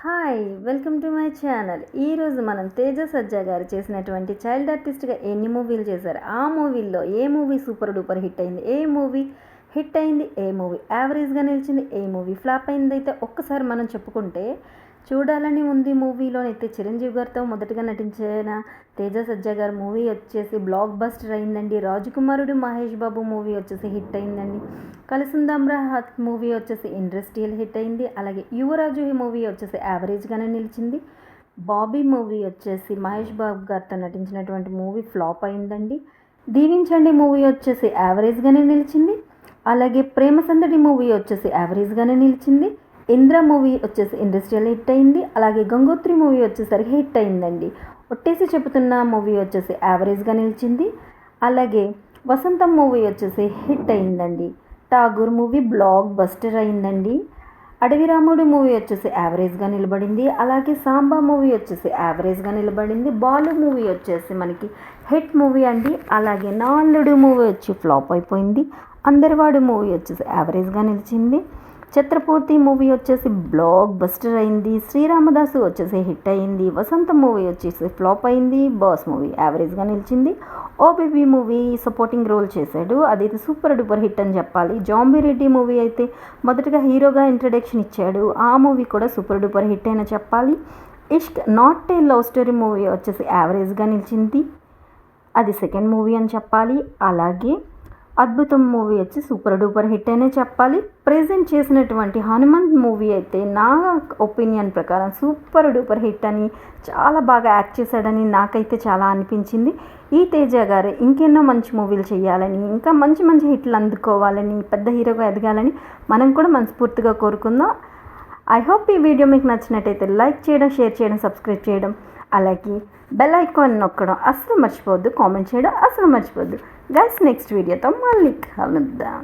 Hi welcome to my channel. ఈరోజు మనం తేజ సజ్జా గారు చేసినటువంటి చైల్డ్ ఆర్టిస్ట్గా ఎన్ని మూవీలు చేశారు? ఆ మూవీల్లో ఏ మూవీ సూపర్ డూపర్ హిట్ అయింది? ఏ మూవీ హిట్ అయింది? ఏ మూవీ యావరేజ్గా నిలిచింది? ఏ మూవీ ఫ్లాప్ అయింది అయితే ఒక్కసారి మనం చెప్పుకుంటే చూడాలని ఉంది మూవీలోనైతే చిరంజీవి గారితో మొదటగా నటించిన తేజ సజ్జ గారు మూవీ వచ్చేసి బ్లాక్ బస్టర్ అయిందండి. రాజకుమారుడు మహేష్ బాబు మూవీ వచ్చేసి హిట్ అయిందండి. కలిసిందాంరా హత్ మూవీ వచ్చేసి ఇండస్ట్రియల్ హిట్ అయింది. అలాగే యువరాజు మూవీ వచ్చేసి యావరేజ్గానే నిలిచింది. బాబీ మూవీ వచ్చేసి మహేష్ బాబు గారితో నటించినటువంటి మూవీ ఫ్లాప్ అయిందండి. దీవించండి మూవీ వచ్చేసి యావరేజ్గానే నిలిచింది. అలాగే ప్రేమ సందడి మూవీ వచ్చేసి యావరేజ్గానే నిలిచింది. ఇంద్ర మూవీ వచ్చేసి ఇండస్ట్రియల్ హిట్ అయింది. అలాగే గంగోత్రి మూవీ వచ్చేసరికి హిట్ అయిందండి. ఒట్టేసి చెబుతున్న మూవీ వచ్చేసి యావరేజ్గా నిలిచింది. అలాగే వసంతం మూవీ వచ్చేసి హిట్ అయిందండి. ఠాగూర్ మూవీ బ్లాక్ బస్టర్ అయిందండి. అడవి రాముడు మూవీ వచ్చేసి యావరేజ్గా నిలబడింది. అలాగే సాంబా మూవీ వచ్చేసి యావరేజ్గా నిలబడింది. బాలు మూవీ వచ్చేసి మనకి హిట్ మూవీ అండి. అలాగే నాల్లుడు మూవీ వచ్చి ఫ్లాప్ అయిపోయింది. అందరివాడు మూవీ వచ్చేసి యావరేజ్గా నిలిచింది. ఛత్రపతి మూవీ వచ్చేసి బ్లాక్ బస్టర్ అయింది శ్రీరామదాసు వచ్చేసి హిట్ అయింది వసంత మూవీ వచ్చేసి ఫ్లాప్ అయింది బాస్ మూవీ యావరేజ్గా నిలిచింది. ఓబీబీ మూవీ సపోర్టింగ్ రోల్ చేశాడు. అదైతే సూపర్ డూపర్ హిట్ అని చెప్పాలి. జాంబీ రెడ్డి మూవీ అయితే మొదటగా హీరోగా ఇంట్రడక్షన్ ఇచ్చాడు. ఆ మూవీ కూడా సూపర్ డూపర్ హిట్ అయినా చెప్పాలి. Ishq not a love story movie వచ్చేసి యావరేజ్గా నిలిచింది. అది సెకండ్ మూవీ అని చెప్పాలి. అలాగే అద్భుతం మూవీ వచ్చి సూపర్ డూపర్ హిట్ అనే చెప్పాలి. ప్రజెంట్ చేసినటువంటి హనుమంత్ మూవీ అయితే నా ఒపీనియన్ ప్రకారం సూపర్ డూపర్ హిట్ అని చాలా బాగా యాక్ట్ చేశాడని నాకైతే చాలా అనిపించింది. ఈ తేజ గారు ఇంకెన్నో మంచి మూవీలు చేయాలని ఇంకా మంచి మంచి హిట్లు అందుకోవాలని పెద్ద హీరోగా ఎదగాలని మనం కూడా మనస్ఫూర్తిగా కోరుకుందాం. ఐ హోప్ ఈ వీడియో మీకు నచ్చినట్టయితే లైక్ చేయడం షేర్ చేయడం సబ్స్క్రైబ్ చేయడం అలాగే బెల్ ఐకాన్ నొక్కడం అసలు మర్చిపోవద్దు కామెంట్ చేయడం అసలు మర్చిపోవద్దు. గైస్ నెక్స్ట్ వీడియోతో మళ్ళీ కలుద్దాం.